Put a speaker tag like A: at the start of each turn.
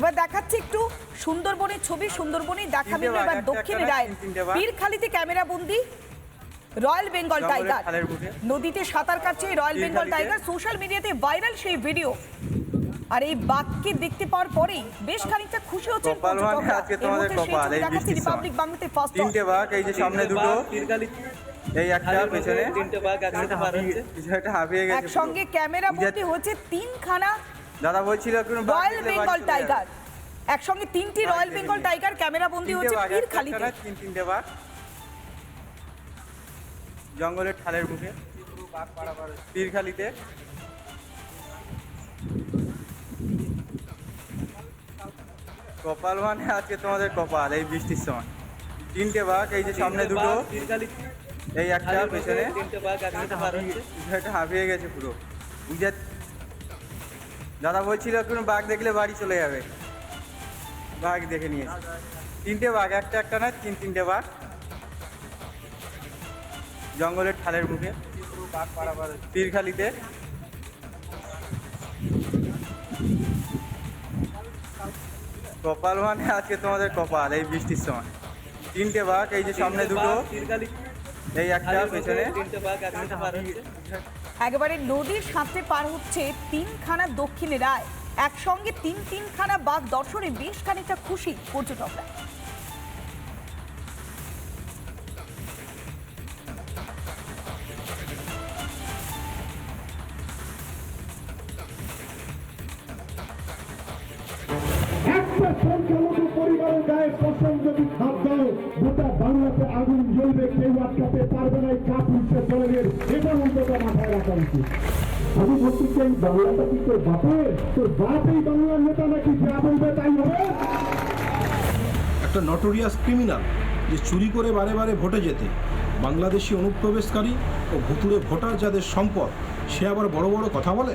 A: এবার দেখাচ্ছি একটু সুন্দরবনের ছবি সুন্দরবনে দেখাবে
B: তিনটে
A: এবার
B: দক্ষিণ
A: দক্ষিণে
B: একটা
A: রায়।
B: তিন তিনটে
A: পীরখালিতে ক্যামেরা বন্দি রয়্যাল বেঙ্গল টাইগার। নদীতে সাঁতার কাটছে এই রয়্যাল বেঙ্গল টাইগার। সোশ্যাল মিডিয়াতে ভাইরাল সেই ভিডিও। আর এই বাঘকে দেখতে পাওয়ার পরেই বেশ খানিকটা খুশি হচ্ছে
B: কপাল মানে আজকে তোমাদের কপাল, এই সময়।
A: রিপাবলিক বাংলাতে ফার্স্ট
B: তিনটে বাঘ এই যে সামনে দুটো। এই একটা পেছনে।
C: তিনটে বাঘ একসাথে পার হচ্ছে।
B: একটা হাঁপিয়ে গেছে
A: একসঙ্গে ক্যামেরা বন্দি হচ্ছে তিনখানা
B: দাদা বলছিল কোনো
A: রয়্যাল বেঙ্গল টাইগার একসঙ্গে তিনটি রয়্যাল বেঙ্গল টাইগার ক্যামেরা বন্দি হচ্ছে
B: বাঘ, একটা
A: পীরখালিতে
B: তিন তিনটে বাঘ জঙ্গলের ঠালের মুখে। পীরখালিতে কপাল মানে আজকে তোমাদের কপাল এই বৃষ্টির সময়। তিনটে বাঘ এই যে সামনে দুটো। এই একটা পেছনে।
C: পার
B: কিছু একটা হাঁপিয়ে গেছে পুরো। বুঝে দাদা বলছিল কোনো বাঘ দেখলে বাড়ি চলে যাবে। বাঘ দেখে নিয়েছে। তিনটে বাঘ একটা একটা না তিন তিনটে বাঘ। জঙ্গলের ঠালের মুখে। পীরখালিতে কপাল মানে আজকে তোমাদের কপাল এই বৃষ্টির সময়। তিনটে বাঘ এই যে সামনে দুটো। এই একটা পেছনে।
C: তিনটে বাঘ
A: একেবারে নদীর সাঁতরে পার হচ্ছে তিনখানা দক্ষিণে রায় একসঙ্গে তিন তিনখানা বাঘ দর্শনে বেশ খানিকটা খুশি পর্যটকরা।
D: সংখ্যালঘু পরিবারের গায়ে যদি দাও, গোটা বাংলাতে আগুন জ্বলবে, কেউ আটকাতে পারবে না এটা অন্তত মাথায় রাখা উচিত। আমি বলছি বাংলাটা কি তোর বাপের? তোর বাপ এই বাংলার নেতা নাকি? যা বলবে তাই হবে?
E: একটা নটোরিয়াস ক্রিমিনাল যে চুরি করে বারে বারে ভোটে যেতে বাংলাদেশি অনুপ্রবেশকারী ও ভুতুড়ে ভোটার যাদের সম্পদ, সে আবার বড় বড় কথা বলে?